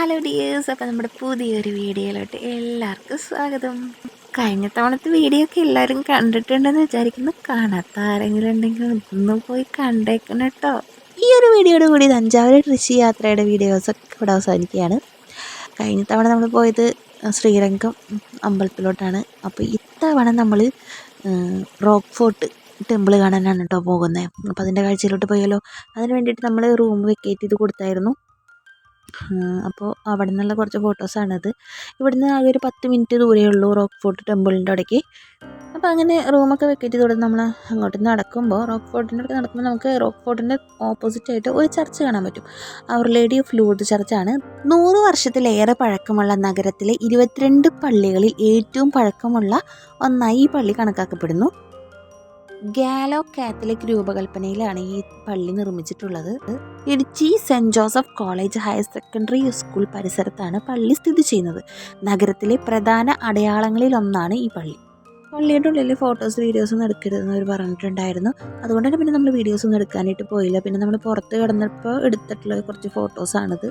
Hello dears അപ്പോൾ നമ്മുടെ പുതിയൊരു വീഡിയോയിലോട്ട് എല്ലാവർക്കും സ്വാഗതം. കഴിഞ്ഞ തവണത്തെ വീഡിയോ ഒക്കെ എല്ലാവരും കണ്ടിട്ടുണ്ടെന്ന് വിചാരിക്കുന്നു. കാണാത്ത ആരെങ്കിലും ഉണ്ടെങ്കിൽ ഒന്ന് പോയി കണ്ടേക്കണം കേട്ടോ. ഈ ഒരു വീഡിയോയുടെ കൂടി തഞ്ചാവൂർ കൃഷി യാത്രയുടെ വീഡിയോസൊക്കെ ഇവിടെ അവസാനിക്കുകയാണ്. കഴിഞ്ഞ തവണ നമ്മൾ പോയത് ശ്രീരംഗം അമ്പലത്തിലോട്ടാണ്. അപ്പോൾ ഇത്തവണ നമ്മൾ റോക്ക് ഫോർട്ട് ടെമ്പിൾ കാണാനാണ് കേട്ടോ പോകുന്നത്. അപ്പോൾ അതിന്റെ കാഴ്ചയിലോട്ട് പോയാലോ? അതിന് വേണ്ടിയിട്ട് നമ്മൾ റൂം വെക്കേറ്റ് ചെയ്ത് കൊടുത്തായിരുന്നു. അപ്പോൾ അവിടെ നിന്നുള്ള കുറച്ച് ഫോട്ടോസാണിത് ഇവിടുന്ന് ആകെ ഒരു പത്ത് മിനിറ്റ് ദൂരമേ ഉള്ളൂ റോക്ക് ഫോർട്ട് ടെമ്പിളിന്റെ അവിടേക്ക്. അപ്പോൾ അങ്ങനെ റൂമൊക്കെ വെക്കേറ്റ് കൊടുത്ത് നമ്മൾ അങ്ങോട്ട് നടക്കുമ്പോൾ റോക്ക് ഫോർട്ടിന്റെ അടുത്ത് നടക്കുമ്പോൾ നമുക്ക് റോക്ക് ഫോർട്ടിന്റെ ഓപ്പോസിറ്റ് ആയിട്ട് ഒരു ചർച്ച് കാണാൻ പറ്റും. അവർ ലേഡി ഓഫ് ലൂർഡ് ചർച്ചാണ് നൂറ് വർഷത്തിലേറെ പഴക്കമുള്ള നഗരത്തിലെ ഇരുപത്തിരണ്ട് പള്ളികളിൽ ഏറ്റവും പഴക്കമുള്ള ഒന്നായി ഈ പള്ളി കണക്കാക്കപ്പെടുന്നു. ഗാലോ കാത്തലിക് രൂപകൽപ്പനയിലാണ് ഈ പള്ളി നിർമ്മിച്ചിട്ടുള്ളത്. Idukki Saint Joseph college higher secondary school പരിസരത്താണ് പള്ളി സ്ഥിതി ചെയ്യുന്നത്. നഗരത്തിലെ പ്രധാന അടയാളങ്ങളിലൊന്നാണ് ഈ പള്ളി. പള്ളിയുടെ ഉള്ളിൽ ഫോട്ടോസ് വീഡിയോസ് ഒന്നും എടുക്കരുതെന്ന് അവർ പറഞ്ഞിട്ടുണ്ടായിരുന്നു. അതുകൊണ്ട് തന്നെ പിന്നെ നമ്മൾ വീഡിയോസ് ഒന്നും എടുക്കാനായിട്ട് പോയില്ല. പിന്നെ നമ്മൾ പുറത്ത് കിടന്നപ്പോൾ എടുത്തിട്ടുള്ള കുറച്ച് ഫോട്ടോസാണിത്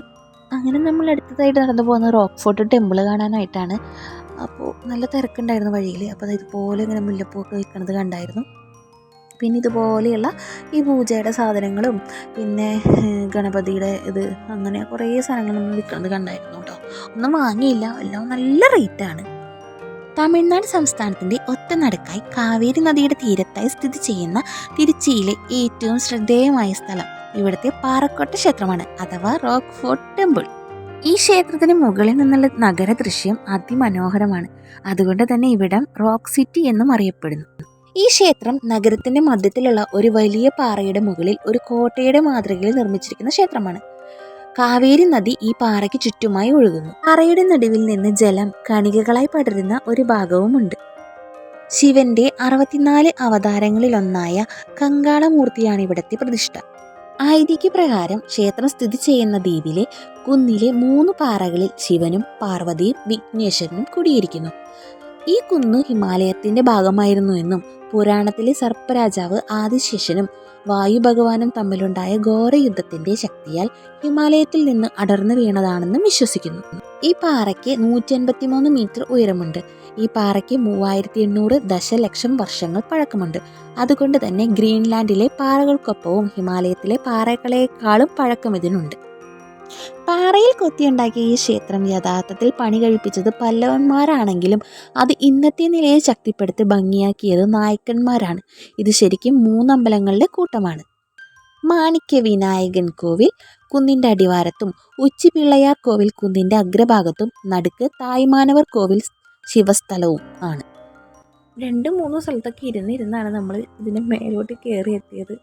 അങ്ങനെ നമ്മൾ അടുത്തതായിട്ട് നടന്നു പോകുന്ന റോക്ക് ഫോർട്ട് ടെമ്പിൾ കാണാനായിട്ടാണ്. അപ്പോൾ നല്ല തിരക്കുണ്ടായിരുന്നു വഴിയിൽ അപ്പോൾ ഇതുപോലെ ഇങ്ങനെ മുല്ലപ്പൂക്കെ വിൽക്കുന്നത് കണ്ടായിരുന്നു. പിന്നെ ഇതുപോലെയുള്ള ഈ പൂജയുടെ സാധനങ്ങളും പിന്നെ ഗണപതിയുടെ ഇത് അങ്ങനെ കുറേ സാധനങ്ങൾ നമ്മൾ വിൽക്കുന്നത് കണ്ടായിരുന്നു കേട്ടോ. ഒന്നും വാങ്ങിയില്ല. എല്ലാം നല്ല റേറ്റാണ് തമിഴ്നാട് സംസ്ഥാനത്തിന്റെ ഒറ്റ നടുക്കായി കാവേരി നദിയുടെ തീരത്തായി സ്ഥിതി ചെയ്യുന്ന തിരുച്ചിയിലെ ഏറ്റവും ശ്രദ്ധേയമായ സ്ഥലം ഇവിടുത്തെ പാറക്കോട്ട ക്ഷേത്രമാണ് അഥവാ റോക്ക് ഫോർട്ട് ടെമ്പിൾ. ഈ ക്ഷേത്രത്തിന് മുകളിൽ നിന്നുള്ള നഗര ദൃശ്യം അതിമനോഹരമാണ്. അതുകൊണ്ട് തന്നെ ഇവിടം റോക്ക് സിറ്റി എന്നും അറിയപ്പെടുന്നു. ഈ ക്ഷേത്രം നഗരത്തിന്റെ മധ്യത്തിലുള്ള ഒരു വലിയ പാറയുടെ മുകളിൽ ഒരു കോട്ടയുടെ മാതൃകയിൽ നിർമ്മിച്ചിരിക്കുന്ന ക്ഷേത്രമാണ്. കാവേരി നദി ഈ പാറയ്ക്ക് ചുറ്റുമായി ഒഴുകുന്നു. പാറയുടെ നടുവിൽ നിന്ന് ജലം കണികകളായി പടരുന്ന ഒരു ഭാഗവുമുണ്ട്. ശിവന്റെ അറുപത്തിനാല് അവതാരങ്ങളിലൊന്നായ കങ്കാളമൂർത്തിയാണ് ഇവിടത്തെ പ്രതിഷ്ഠ. ഐതിഹ്യപ്രകാരം ക്ഷേത്രം സ്ഥിതി ചെയ്യുന്ന ദ്വീപിലെ കുന്നിലെ മൂന്ന് പാറകളിൽ ശിവനും പാർവതിയും വിഘ്നേശ്വരനും കുടിയിരിക്കുന്നു. ഈ കുന്ന് ഹിമാലയത്തിന്റെ ഭാഗമായിരുന്നു എന്നും പുരാണത്തിലെ സർപ്പരാജാവ് ആദിശേഷനും വായുഭഗവാനും തമ്മിലുണ്ടായ ഘോരയുദ്ധത്തിന്റെ ശക്തിയാൽ ഹിമാലയത്തിൽ നിന്ന് അടർന്നു വീണതാണെന്നും വിശ്വസിക്കുന്നു. ഈ പാറയ്ക്ക് നൂറ്റി അൻപത്തിമൂന്ന് മീറ്റർ ഉയരമുണ്ട്. ഈ പാറയ്ക്ക് മൂവായിരത്തി എണ്ണൂറ് ദശലക്ഷം വർഷങ്ങൾ പഴക്കമുണ്ട്. അതുകൊണ്ട് തന്നെ ഗ്രീൻലാൻഡിലെ പാറകൾക്കൊപ്പവും ഹിമാലയത്തിലെ പാറകളേക്കാളും പഴക്കം ഇതിനുണ്ട്. പാറയിൽ കൊത്തിയുണ്ടാക്കിയ ഈ ക്ഷേത്രം യഥാർത്ഥത്തിൽ പണി കഴിപ്പിച്ചത് പല്ലവന്മാരാണെങ്കിലും അത് ഇന്നത്തെ നിലയെ ശക്തിപ്പെടുത്തി ഭംഗിയാക്കിയത് നായക്കന്മാരാണ്. ഇത് ശരിക്കും മൂന്നമ്പലങ്ങളുടെ കൂട്ടമാണ്. മാണിക്യ വിനായകൻ കോവിൽ കുന്നിന്റെ അടിവാരത്തും ഉച്ചിപ്പിള്ളയാർ കോവിൽ കുന്നിന്റെ അഗ്രഭാഗത്തും നടുക്ക് തായ്മാനവർ കോവിൽ ശിവസ്ഥലവും ആണ്. രണ്ട് മൂന്ന് സ്ഥലത്തൊക്കെ ഇരുന്നിരുന്നാണ് നമ്മൾ ഇതിന്റെ മേലോട്ട് കയറി എത്തിയത്.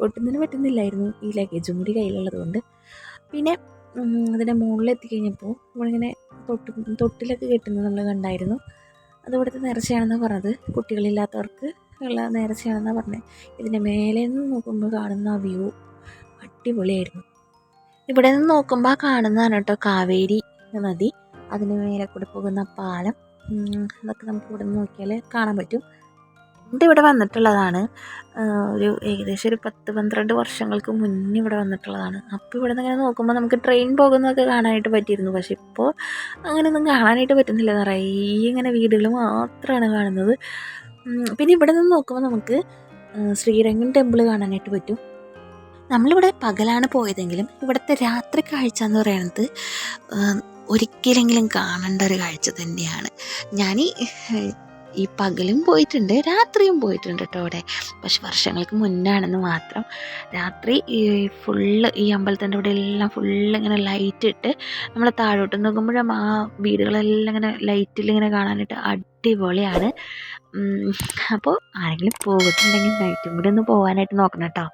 ഒട്ടുന്നതിന് പറ്റുന്നില്ലായിരുന്നു ഈ ലഗേജും കൂടി കയ്യിലുള്ളത് കൊണ്ട്. പിന്നെ അതിന്റെ മുകളിൽ എത്തിക്കഴിഞ്ഞപ്പോൾ നമ്മളിങ്ങനെ തൊട്ട് തൊട്ടിലൊക്കെ കെട്ടുന്നത് നമ്മൾ കണ്ടായിരുന്നു. അത് ഇവിടുത്തെ നേർച്ചയാണെന്ന് പറഞ്ഞത്. കുട്ടികളില്ലാത്തവർക്ക് ഉള്ള നേർച്ചയാണെന്നാണ് പറഞ്ഞത് ഇതിന്റെ മേലെ നിന്ന് നോക്കുമ്പോൾ കാണുന്ന ആ വ്യൂ അടിപൊളിയായിരുന്നു. ഇവിടെ നിന്ന് നോക്കുമ്പോൾ കാണുന്നതാണ് കേട്ടോ കാവേരി നദി. അതിന് മേലെ കൂടെ പോകുന്ന പാലം. അതൊക്കെ നമുക്ക് ഇവിടെ നിന്ന് നോക്കിയാൽ കാണാൻ പറ്റും. ഇവിടെ വന്നിട്ടുള്ളതാണ്. ഒരു ഏകദേശം ഒരു പത്ത് പന്ത്രണ്ട് വർഷങ്ങൾക്ക് മുന്നേ ഇവിടെ വന്നിട്ടുള്ളതാണ്. അപ്പോൾ ഇവിടെ നിന്ന് ഇങ്ങനെ നോക്കുമ്പോൾ നമുക്ക് ട്രെയിൻ പോകുന്നതൊക്കെ കാണാനായിട്ട് പറ്റിയിരുന്നു. പക്ഷേ ഇപ്പോൾ അങ്ങനെയൊന്നും കാണാനായിട്ട് പറ്റുന്നില്ല. നിറയെ ഇങ്ങനെ വീടുകൾ മാത്രമാണ് കാണുന്നത്. പിന്നെ ഇവിടെ നിന്ന് നോക്കുമ്പോൾ നമുക്ക് ശ്രീരംഗം ടെമ്പിൾ കാണാനായിട്ട് പറ്റും. നമ്മളിവിടെ പകലാണ് പോയതെങ്കിലും ഇവിടുത്തെ രാത്രി കാഴ്ച എന്ന് പറയുന്നത് ഒരിക്കലെങ്കിലും കാണേണ്ട ഒരു കാഴ്ച തന്നെയാണ്. ഞാൻ ഈ പകലും പോയിട്ടുണ്ട് രാത്രിയും പോയിട്ടുണ്ട് കേട്ടോ അവിടെ. പക്ഷെ വർഷങ്ങൾക്ക് മുന്നാണെന്ന് മാത്രം. രാത്രി ഈ ഫുള്ള് ഈ അമ്പലത്തിന്റെ അവിടെ എല്ലാം ഫുള്ള് ഇങ്ങനെ ലൈറ്റ് ഇട്ട് നമ്മൾ താഴോട്ട് നോക്കുമ്പോഴും ആ വീടുകളെല്ലാം ഇങ്ങനെ ലൈറ്റിൽ ഇങ്ങനെ കാണാനായിട്ട് അടിപൊളിയാണ്. അപ്പോൾ ആരെങ്കിലും പോയിട്ടുണ്ടെങ്കിൽ നൈറ്റും കൂടി ഒന്ന് പോകാനായിട്ട് നോക്കണം കേട്ടോ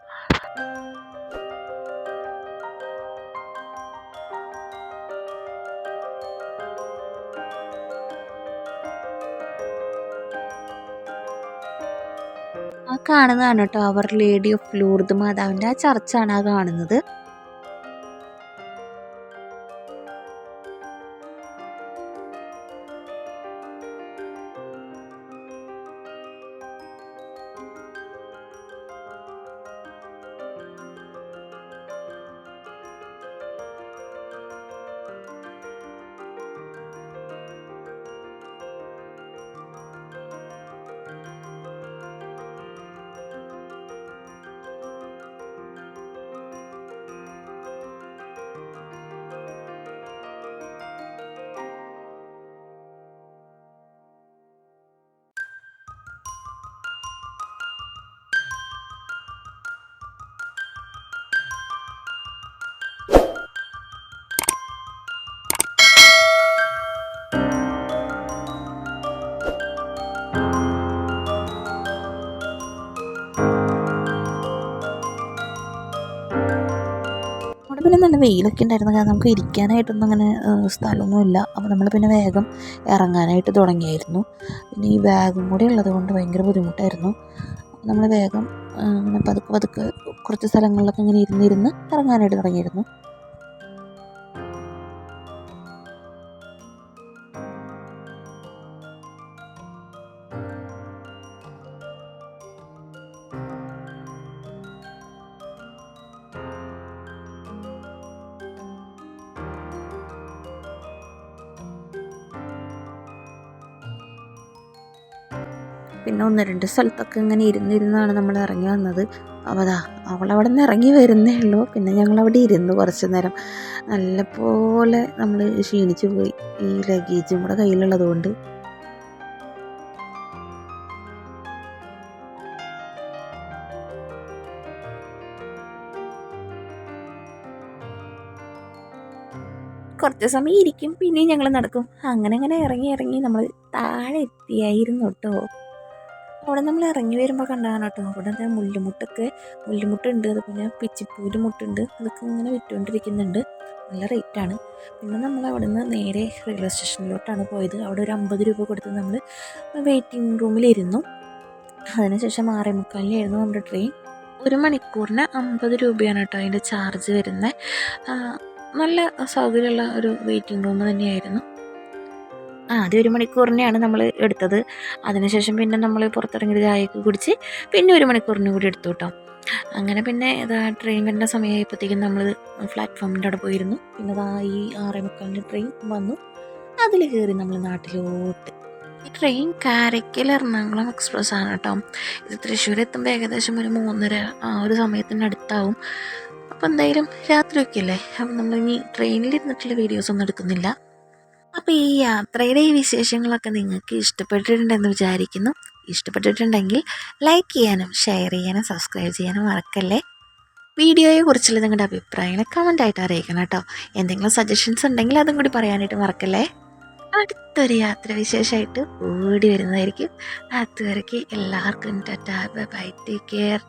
കാണുന്നതാണ് കേട്ടോ. അവർ ലേഡി ഓഫ് ലൂർദ് മാതാവിന്റെ ആ ചർച്ചാണ് ആ കാണുന്നത്. പിന്നെ നല്ല വെയിലൊക്കെ ഉണ്ടായിരുന്നു. കാരണം നമുക്ക് ഇരിക്കാനായിട്ടൊന്നും അങ്ങനെ സ്ഥലമൊന്നുമില്ല അപ്പോൾ നമ്മൾ പിന്നെ വേഗം ഇറങ്ങാനായിട്ട് തുടങ്ങിയായിരുന്നു. പിന്നെ ഈ ബാഗും കൂടി ഉള്ളത് കൊണ്ട് ഭയങ്കര ബുദ്ധിമുട്ടായിരുന്നു. നമ്മൾ വേഗം അങ്ങനെ പതുക്കെ പതുക്കെ കുറച്ച് സ്ഥലങ്ങളിലൊക്കെ ഇങ്ങനെ ഇരുന്നിരുന്ന് ഇറങ്ങാനായിട്ട് തുടങ്ങിയിരുന്നു പിന്നെ ഒന്ന് രണ്ട് സ്ഥലത്തൊക്കെ ഇങ്ങനെ ഇരുന്നിരുന്നാണ് നമ്മൾ ഇറങ്ങി വന്നത്. അപ്പോൾ അതാ അവളവിടെ നിന്ന് ഇറങ്ങി വരുന്നേ ഉള്ളൂ. പിന്നെ ഞങ്ങളവിടെ ഇരുന്നു കുറച്ച് നേരം. നല്ലപോലെ നമ്മൾ ക്ഷീണിച്ചു പോയി ഈ ലഗേജും കൂടെ കയ്യിലുള്ളത് കൊണ്ട്. കുറച്ച് സമയം ഇരിക്കും. പിന്നെയും ഞങ്ങൾ നടക്കും. അങ്ങനെ അങ്ങനെ ഇറങ്ങി ഇറങ്ങി നമ്മൾ താഴെ എത്തിയായിരുന്നു കേട്ടോ. അവിടെ നമ്മൾ ഇറങ്ങി വരുമ്പോൾ കണ്ടതാണ് കേട്ടോ. അവിടെ മുല്ലുമുട്ടൊക്കെ മുല്ലുമുട്ടുണ്ട് അതുപോലെ പിച്ചിപ്പൂര് മുട്ടുണ്ട് അതൊക്കെ ഇങ്ങനെ വിറ്റുകൊണ്ടിരിക്കുന്നുണ്ട്. നല്ല റേറ്റാണ് പിന്നെ നമ്മൾ അവിടെ നിന്ന് നേരെ റെയിൽവേ സ്റ്റേഷനിലോട്ടാണ് പോയത്. അവിടെ ഒരു അമ്പത് രൂപ കൊടുത്ത് നമ്മൾ വെയിറ്റിംഗ് റൂമിലിരുന്നു അതിനുശേഷം ആറേ മുക്കാലിനായിരുന്നു നമ്മുടെ ട്രെയിൻ ഒരു മണിക്കൂറിന് അമ്പത് രൂപയാണ് കേട്ടോ അതിന്റെ ചാർജ് വരുന്നത്. നല്ല സൗകര്യമുള്ള ഒരു വെയിറ്റിംഗ് റൂം തന്നെയായിരുന്നു. ആ അത് ഒരു മണിക്കൂറിനെയാണ് നമ്മൾ എടുത്തത്. അതിനുശേഷം പിന്നെ നമ്മൾ പുറത്തിറങ്ങി ചായയൊക്കെ കുടിച്ച് പിന്നെ ഒരു മണിക്കൂറിന് കൂടി എടുത്തു കേട്ടോ. അങ്ങനെ പിന്നെ ഇതാ ട്രെയിൻ വരുന്ന സമയമായപ്പോഴത്തേക്കും നമ്മൾ പ്ലാറ്റ്ഫോമിന്റെ അവിടെ പോയിരുന്നു. പിന്നെ ഇതാ ഈ ആറേ മുക്കാലിന്റെ ട്രെയിൻ വന്നു. അതിൽ കയറി നമ്മൾ നാട്ടിലോട്ട്. ഈ ട്രെയിൻ കാരയ്ക്കൽ എറണാകുളം എക്സ്പ്രസ് ആണ് കേട്ടോ. ഇത് തൃശ്ശൂർ എത്തുമ്പോൾ ഏകദേശം ഒരു മൂന്നര ആ ഒരു സമയത്തിന്റെ അടുത്താവും. അപ്പോൾ എന്തായാലും രാത്രിയൊക്കെ അല്ലേ? അപ്പം നമ്മളിനി ട്രെയിനിൽ ഇരുന്നിട്ടുള്ള വീഡിയോസ് ഒന്നും എടുക്കുന്നില്ല. അപ്പോൾ ഈ യാത്രയുടെ ഈ വിശേഷങ്ങളൊക്കെ നിങ്ങൾക്ക് ഇഷ്ടപ്പെട്ടിട്ടുണ്ടെന്ന് വിചാരിക്കുന്നു. ഇഷ്ടപ്പെട്ടിട്ടുണ്ടെങ്കിൽ ലൈക്ക് ചെയ്യാനും ഷെയർ ചെയ്യാനും സബ്സ്ക്രൈബ് ചെയ്യാനും മറക്കല്ലേ? വീഡിയോയെ കുറിച്ചുള്ള നിങ്ങളുടെ അഭിപ്രായങ്ങൾ കമന്റായിട്ട് അറിയിക്കണം കേട്ടോ. എന്തെങ്കിലും സജഷൻസ് ഉണ്ടെങ്കിൽ അതും കൂടി പറയാനായിട്ട് മറക്കല്ലേ? അടുത്തൊരു യാത്ര വിശേഷമായിട്ട് ഓടി വരുന്നതായിരിക്കും. അതുവരയ്ക്ക് എല്ലാവർക്കും ടാറ്റാ ബൈ ടേക്ക് കെയർ